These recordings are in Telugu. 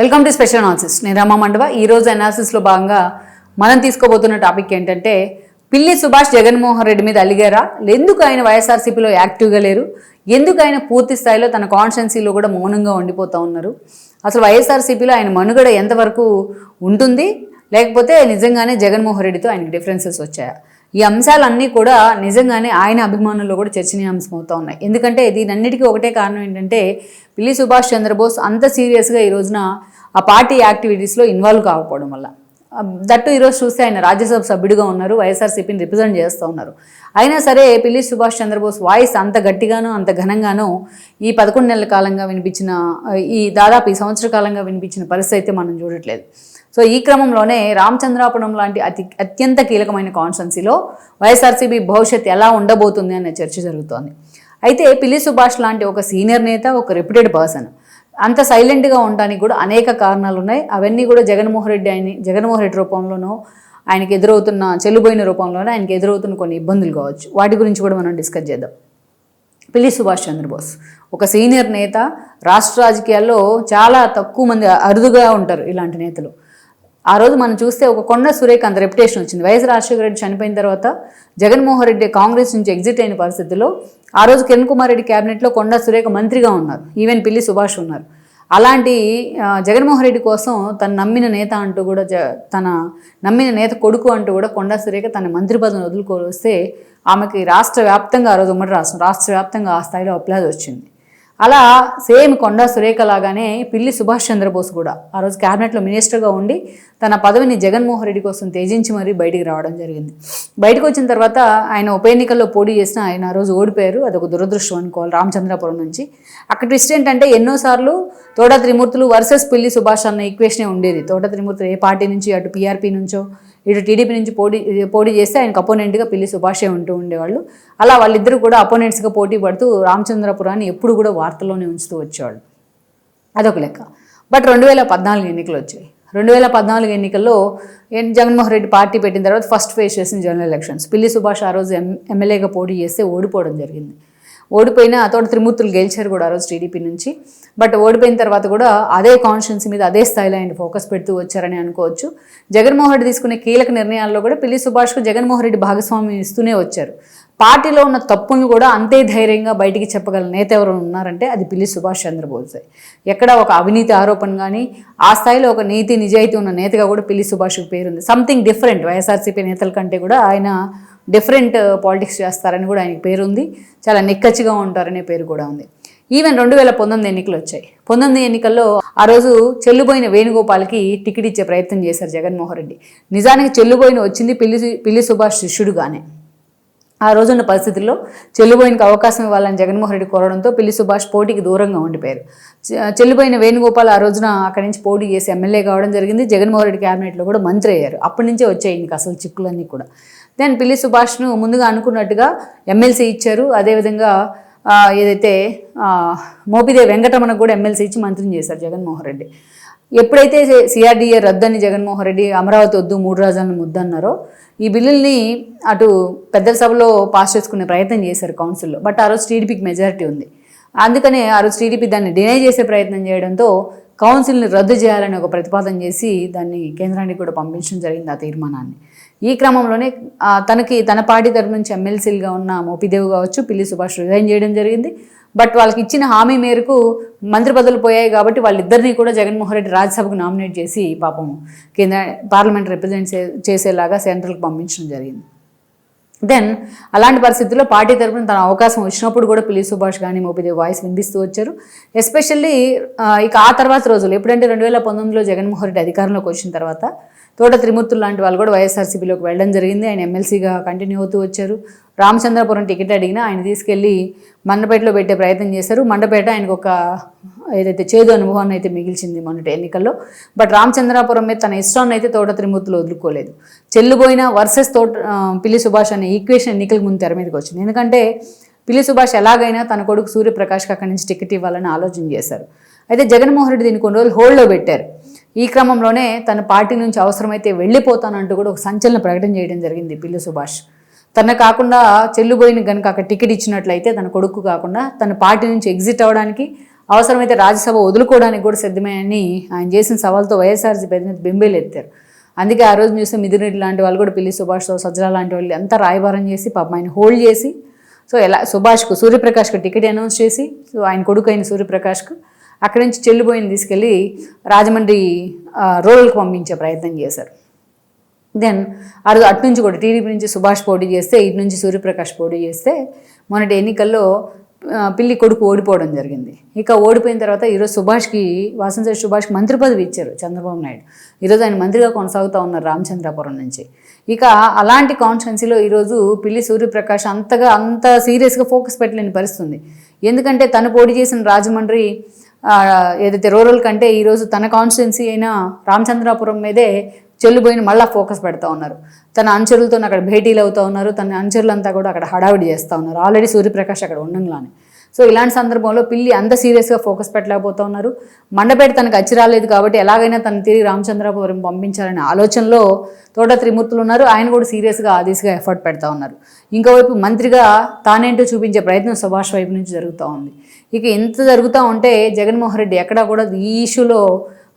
వెల్కమ్ టు స్పెషల్ అనాలిసిస్ నేను రమా మండవ. ఈ రోజు అనాలిసిస్లో భాగంగా మనం తీసుకోబోతున్న టాపిక్ ఏంటంటే పిల్లి సుభాష్ జగన్మోహన్ రెడ్డి మీద అలిగారా? ఎందుకు ఆయన వైఎస్ఆర్సీపీలో యాక్టివ్గా లేరు? ఎందుకు ఆయన పూర్తి స్థాయిలో తన కాన్స్టెన్సీలో కూడా మౌనంగా ఉండిపోతూ ఉన్నారు? అసలు వైఎస్ఆర్సీపీలో ఆయన మనుగడ ఎంతవరకు ఉంటుంది? లేకపోతే నిజంగానే జగన్మోహన్ రెడ్డితో ఆయనకి డిఫరెన్సెస్ వచ్చాయా? ఈ అంశాలన్నీ కూడా నిజంగానే ఆయన అభిమానుల్లో కూడా చర్చనీయాంశం అవుతూ ఉన్నాయి. ఎందుకంటే దీనన్నిటికీ ఒకటే కారణం ఏంటంటే పిల్లి సుభాష్ చంద్రబోస్ అంత సీరియస్గా ఈ రోజున ఆ పార్టీ యాక్టివిటీస్లో ఇన్వాల్వ్ కాకపోవడం వల్ల. దట్టు ఈరోజు చూస్తే ఆయన రాజ్యసభ సభ్యుడిగా ఉన్నారు వైఎస్ఆర్సీపీని రిప్రజెంట్ చేస్తూ ఉన్నారు. అయినా సరే పిల్లి సుభాష్ చంద్రబోస్ వాయిస్ అంత గట్టిగానో అంత ఘనంగానో ఈ పదకొండు నెలల కాలంగా వినిపించిన ఈ దాదాపు ఈ సంవత్సర కాలంగా వినిపించిన పరిస్థితి అయితే మనం చూడట్లేదు. సో ఈ క్రమంలోనే రామచంద్రాపురం లాంటి అతి అత్యంత కీలకమైన కాన్స్టెన్సీలో వైఎస్ఆర్సీపీ భవిష్యత్ ఎలా ఉండబోతుంది అనే చర్చ జరుగుతోంది. అయితే పిల్లి సుభాష్ లాంటి ఒక సీనియర్ నేత ఒక రెప్యూటెడ్ పర్సన్ అంత సైలెంట్గా ఉండడానికి కూడా అనేక కారణాలు ఉన్నాయి అవన్నీ కూడా జగన్మోహన్ రెడ్డి ఆయన జగన్మోహన్ రెడ్డి రూపంలోనో ఆయనకి ఎదురవుతున్న చెల్లుబోయిన రూపంలోనూ ఆయనకి ఎదురవుతున్న కొన్ని ఇబ్బందులు కావచ్చు. వాటి గురించి కూడా మనం డిస్కస్ చేద్దాం. పిల్లి సుభాష్ చంద్రబోస్ ఒక సీనియర్ నేత రాష్ట్ర రాజకీయాల్లో చాలా తక్కువ మంది అరుదుగా ఉంటారు ఇలాంటి నేతలు. ఆ రోజు మనం చూస్తే ఒక కొండ సురేఖ అంత రెప్యుటేషన్ వచ్చింది. వైఎస్ రాజశేఖర రెడ్డి చనిపోయిన తర్వాత జగన్మోహన్ రెడ్డి కాంగ్రెస్ నుంచి ఎగ్జిట్ అయిన పరిస్థితుల్లో ఆ రోజు కిరణ్ కుమార్ రెడ్డి క్యాబినెట్లో కొండ సురేఖ మంత్రిగా ఉన్నారు. ఈవెన్ పిల్లి సుభాష్ ఉన్నారు. అలాంటి జగన్మోహన్ రెడ్డి కోసం తను నమ్మిన నేత అంటూ కూడా జ తన నమ్మిన నేత కొడుకు అంటూ కూడా కొండా సురేఖ తన మంత్రి పదవిని వదులుకోవస్తే ఆమెకి రాష్ట్ర వ్యాప్తంగా ఆ రోజు ఉమ్మడి రాష్ట్రం రాష్ట్ర వ్యాప్తంగా ఆ స్థాయిలో అప్లాజ్ వచ్చింది. అలా సేమ్ కొండా సురేఖ లాగానే పిల్లి సుభాష్ చంద్రబోస్ కూడా ఆ రోజు క్యాబినెట్లో మినిస్టర్గా ఉండి తన పదవిని జగన్మోహన్ రెడ్డి కోసం త్యజించి మరీ బయటికి రావడం జరిగింది. బయటకు వచ్చిన తర్వాత ఆయన ఉప ఎన్నికల్లో పోటీ చేసిన ఆయన ఆ రోజు ఓడిపోయారు. అదొక దురదృష్టం అనుకోవాలి రామచంద్రపురం నుంచి. అక్కడ ట్విస్ట్ ఏంటంటే ఎన్నోసార్లు తోట త్రిమూర్తులు వర్సెస్ పిల్లి సుభాష్ అన్న ఈక్వేషనే ఉండేది. తోట త్రిమూర్తులు ఏ పార్టీ నుంచి అటు పీఆర్పీ నుంచో ఇటు టీడీపీ నుంచి పోటీ పోటీ చేస్తే ఆయనకు అపోనెంట్గా పిల్లి సుభాషే ఉంటూ ఉండేవాళ్ళు. అలా వాళ్ళిద్దరూ కూడా అపోనెంట్స్గా పోటీ పడుతూ రామచంద్రపురాన్ని ఎప్పుడు కూడా వార్తల్లోనే ఉంచుతూ వచ్చేవాళ్ళు. అదొక లెక్క. బట్ రెండు వేల పద్నాలుగు ఎన్నికలు వచ్చాయి. రెండు వేల పద్నాలుగు ఎన్నికల్లో జగన్మోహన్ రెడ్డి పార్టీ పెట్టిన తర్వాత ఫస్ట్ ఫేస్ చేసిన జనరల్ ఎలక్షన్స్ పిల్లి సుభాష్ ఆ రోజు ఎం ఎమ్మెల్యేగా పోటీ చేస్తే ఓడిపోవడం జరిగింది. ఓడిపోయిన తోట త్రిమూర్తులు గెలిచారు కూడా ఆ రోజు టీడీపీ నుంచి. బట్ ఓడిపోయిన తర్వాత కూడా అదే కాన్స్టిట్యున్సీ మీద అదే స్థాయిలో ఆయన ఫోకస్ పెడుతూ వచ్చారని అనుకోవచ్చు. జగన్మోహన్ రెడ్డి తీసుకునే కీలక నిర్ణయాల్లో కూడా పిల్లి సుభాష్కు జగన్మోహన్ రెడ్డి భాగస్వామ్యం ఇస్తూనే వచ్చారు. పార్టీలో ఉన్న తప్పులను కూడా అంతే ధైర్యంగా బయటికి చెప్పగల నేత ఎవరు ఉన్నారంటే అది పిల్లి సుభాష్ చంద్రబోసే. ఎక్కడ ఒక అవినీతి ఆరోపణ కానీ ఆ స్థాయిలో ఒక నీతి నిజాయితీ ఉన్న నేతగా కూడా పిల్లి సుభాష్కి పేరుంది. సంథింగ్ డిఫరెంట్ వైఎస్ఆర్సీపీ నేతల కంటే కూడా ఆయన డిఫరెంట్ uh, పాలిటిక్స్ చేస్తారని కూడా ఆయనకి పేరుంది. చాలా నిక్కచ్చిగా ఉంటారనే పేరు కూడా ఉంది. ఈవెన్ రెండు వేల పంతొమ్మిది ఎన్నికలు వచ్చాయి. పంతొమ్మిది ఎన్నికల్లో ఆ రోజు చెల్లుబోయిన వేణుగోపాల్కి టికెట్ ఇచ్చే ప్రయత్నం చేశారు జగన్మోహన్ రెడ్డి. నిజానికి చెల్లుబోయిన వచ్చింది పిల్లి పిల్లి సుభాష్ శిష్యుడుగానే. ఆ రోజున్న పరిస్థితుల్లో చెల్లుబోయినకి అవకాశం ఇవ్వాలని జగన్మోహన్ రెడ్డి కోరడంతో పిల్లి సుభాష్ పోటీకి దూరంగా ఉండిపోయారు. చెల్లిపోయిన చెల్లుబోయిన వేణుగోపాల్ ఆ రోజున అక్కడి నుంచి పోటీ చేసి ఎమ్మెల్యే కావడం జరిగింది. జగన్మోహన్ రెడ్డి క్యాబినెట్లో కూడా మంత్రి అయ్యారు. అప్పటి నుంచే వచ్చాయి ఇంక అసలు చిక్కులన్నీ కూడా. దెన్ పిల్లి సుభాష్ను ముందుగా అనుకున్నట్టుగా ఎమ్మెల్సీ ఇచ్చారు. అదేవిధంగా ఏదైతే మోపిదే మోపిదేవి వెంకటరమణకు కూడా ఎమ్మెల్సీ ఇచ్చి మంత్రిని చేశారు జగన్మోహన్ రెడ్డి. ఎప్పుడైతే సిఆర్డీఏ రద్దని జగన్మోహన్ రెడ్డి అమరావతి వద్దు మూడు రాజాలను ముద్దన్నారో ఈ బిల్లుల్ని అటు పెద్దల సభలో పాస్ చేసుకునే ప్రయత్నం చేశారు కౌన్సిల్లో. బట్ ఆ రోజు టీడీపీకి మెజారిటీ ఉంది. అందుకనే ఆ రోజు టీడీపీ దాన్ని డినై చేసే ప్రయత్నం చేయడంతో కౌన్సిల్ని రద్దు చేయాలని ఒక ప్రతిపాదన చేసి దాన్ని కేంద్రానికి కూడా పంపించడం జరిగింది ఆ తీర్మానాన్ని. ఈ క్రమంలోనే తనకి తన పార్టీ తరపు నుంచి ఎమ్మెల్సీలుగా ఉన్న మోపిదేవ్ కావచ్చు పిల్లి సుభాష్ రిజైన్ చేయడం జరిగింది. బట్ వాళ్ళకి ఇచ్చిన హామీ మేరకు మంత్రి పదవులు పోయాయి కాబట్టి వాళ్ళిద్దరినీ కూడా జగన్మోహన్ రెడ్డి రాజ్యసభకు నామినేట్ చేసి పాపం కేంద్ర పార్లమెంట్ రిప్రజెంట్ చేసేలాగా సెంట్రల్కి పంపించడం జరిగింది. దెన్ అలాంటి పరిస్థితుల్లో పార్టీ తరపున తన అవకాశం వచ్చినప్పుడు కూడా పిల్లి సుభాష్ కానీ మోపిదేవ్ వాయిస్ వినిపిస్తూ వచ్చారు. ఎస్పెషల్లీ ఇక ఆ తర్వాత రోజులు ఎప్పుడంటే రెండు వేల పంతొమ్మిదిలో జగన్మోహన్ రెడ్డి అధికారంలోకి వచ్చిన తర్వాత తోట త్రిమూర్తులు లాంటి వాళ్ళు కూడా వైఎస్ఆర్సీపీలోకి వెళ్ళడం జరిగింది. ఆయన ఎమ్మెల్సీగా కంటిన్యూ అవుతూ వచ్చారు. రామచంద్రపురం టికెట్ అడిగినా ఆయన తీసుకెళ్ళి మండపేటలో పెట్టే ప్రయత్నం చేశారు. మండపేట ఆయనకు ఒక ఏదైతే చేదు అనుభవాన్ని అయితే మిగిల్చింది మొన్నటి ఎన్నికల్లో. బట్ రామచంద్రాపురం మీద తన ఇష్టాన్ని అయితే తోట త్రిమూర్తులు వదులుకోలేదు. చెల్లుబోయిన వర్సెస్ తోట పిల్లి సుభాష్ అనే ఈక్వేషన్ ఎన్నికల ముందు తెర మీదకి వచ్చింది. ఎందుకంటే పిల్లి సుభాష్ ఎలాగైనా తన కొడుకు సూర్యప్రకాష్కి అక్కడి నుంచి టికెట్ ఇవ్వాలని ఆలోచన చేశారు. అయితే జగన్మోహన్ రెడ్డి దీన్ని కొన్ని రోజులు హోల్డ్లో పెట్టారు. ఈ క్రమంలోనే తన పార్టీ నుంచి అవసరమైతే వెళ్ళిపోతానంటూ కూడా ఒక సంచలన ప్రకటన చేయడం జరిగింది పిల్లి సుభాష్. తన కాకుండా చెల్లుబోయిన కనుక అక్కడ టికెట్ ఇచ్చినట్లయితే తన కొడుకు కాకుండా తన పార్టీ నుంచి ఎగ్జిట్ అవ్వడానికి అవసరమైతే రాజ్యసభ వదులుకోవడానికి కూడా సిద్ధమే అని ఆయన చేసిన సవాల్తో వైఎస్ఆర్సీపీ అధినేత బెంబేలు ఎత్తారు. అందుకే ఆ రోజు చూస్తే మిథున్ లాంటి వాళ్ళు కూడా పిల్లి సుభాష్తో సజ్జల లాంటి వాళ్ళు అంతా రాయబారం చేసి పాపం ఆయన హోల్డ్ చేసి సో ఎలా సుభాష్కు సూర్యప్రకాష్కు టికెట్ అనౌన్స్ చేసి సో ఆయన కొడుకు అయిన సూర్యప్రకాష్కు అక్కడి నుంచి చెల్లిపోయిన తీసుకెళ్ళి రాజమండ్రి రూరల్కి పంపించే ప్రయత్నం చేశారు. దెన్ అటు అటు నుంచి కూడా టీడీపీ నుంచి సుభాష్ పోటీ చేస్తే ఇటు నుంచి సూర్యప్రకాష్ పోటీ చేస్తే మొన్నటి ఎన్నికల్లో పిల్లి కొడుకు ఓడిపోవడం జరిగింది. ఇక ఓడిపోయిన తర్వాత ఈరోజు సుభాష్కి వాసంశెట్టి సుభాష్కి మంత్రి పదవి ఇచ్చారు చంద్రబాబు నాయుడు. ఈరోజు ఆయన మంత్రిగా కొనసాగుతూ ఉన్నారు రామచంద్రాపురం నుంచి. ఇక అలాంటి కాన్స్టిట్యున్సీలో ఈరోజు పిల్లి సూర్యప్రకాష్ అంతగా అంత సీరియస్గా ఫోకస్ పెట్టలేని పరిస్థితి ఎందుకంటే తను పోటీ చేసిన రాజమండ్రి ఏదైతే రూరల్ కంటే ఈరోజు తన కాన్స్టిట్యున్సీ అయిన రామచంద్రాపురం మీదే చెల్లిపోయిన మళ్ళీ ఫోకస్ పెడతా ఉన్నారు. తన అనుచరులతో అక్కడ భేటీలు అవుతూ ఉన్నారు. తన అనుచరులంతా కూడా అక్కడ హడావిడి చేస్తూ ఉన్నారు. ఆల్రెడీ సూర్యప్రకాష్ అక్కడ ఉండంగానే సో ఇలాంటి సందర్భంలో పిల్లి అంత సీరియస్గా ఫోకస్ పెట్టలేకపోతా ఉన్నారు మండపేట తనకు అచ్చి రాలేదు కాబట్టి ఎలాగైనా తను తిరిగి రామచంద్రపురం పంపించాలనే ఆలోచనలో తోట త్రిమూర్తులు ఉన్నారు. ఆయన కూడా సీరియస్గా ఆ దిశగా ఎఫర్ట్ పెడతా ఉన్నారు. ఇంకోవైపు మంత్రిగా తానేంటో చూపించే ప్రయత్నం సుభాష్ వైపు నుంచి జరుగుతూ ఉంది. ఇక ఎంత జరుగుతూ ఉంటే జగన్మోహన్ రెడ్డి ఎక్కడా కూడా ఈ ఇష్యూలో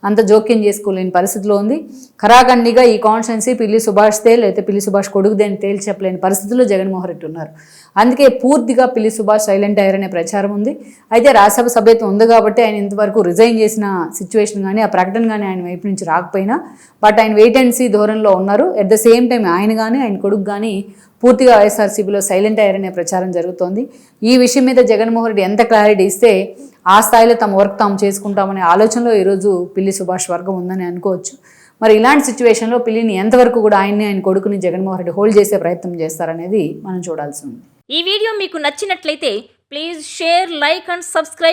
అంత జోక్యం చేసుకోలేని పరిస్థితిలో ఉంది. ఖరాఖండిగా ఈ కాన్స్టెన్సీ పిల్లి సుభాష్దే లేకపోతే పిల్లి సుభాష్ కొడుకుదే అని తేల్చి చెప్పలేని పరిస్థితిలో జగన్మోహన్ రెడ్డి ఉన్నారు. అందుకే పూర్తిగా పిల్లి సుభాష్ సైలెంట్ అయ్యారనే ప్రచారం ఉంది. అయితే రాజ్యసభ సభ్యత్వం ఉంది కాబట్టి ఆయన ఇంతవరకు రిజైన్ చేసిన సిచ్యువేషన్ కానీ ఆ ప్రకటన కానీ ఆయన వైపు నుంచి రాకపోయినా బట్ ఆయన వెయిట్ అండ్ సీ ధోరణిలో ఉన్నారు. ఎట్ ద సేమ్ టైం ఆయన కానీ ఆయన కొడుకు కానీ పూర్తిగా వైఎస్ఆర్సీపీలో సైలెంట్ అయ్యారనే ప్రచారం జరుగుతోంది. ఈ విషయం మీద జగన్మోహన్ రెడ్డి ఎంత క్లారిటీ ఇస్తే ఆ స్థాయిలో తమ వర్క్ తాము చేసుకుంటామనే ఆలోచనలో ఈరోజు పిల్లి సుభాష్ వర్గం ఉందని అనుకోవచ్చు. మరి ఇలాంటి సిచ్యువేషన్లో పిల్లిని ఎంతవరకు కూడా ఆయన్ని ఆయన కొడుకుని జగన్మోహన్ రెడ్డి హోల్డ్ చేసే ప్రయత్నం చేస్తారనేది మనం చూడాల్సి ఉంది. ఈ వీడియో మీకు నచ్చినట్లయితే please share like and subscribe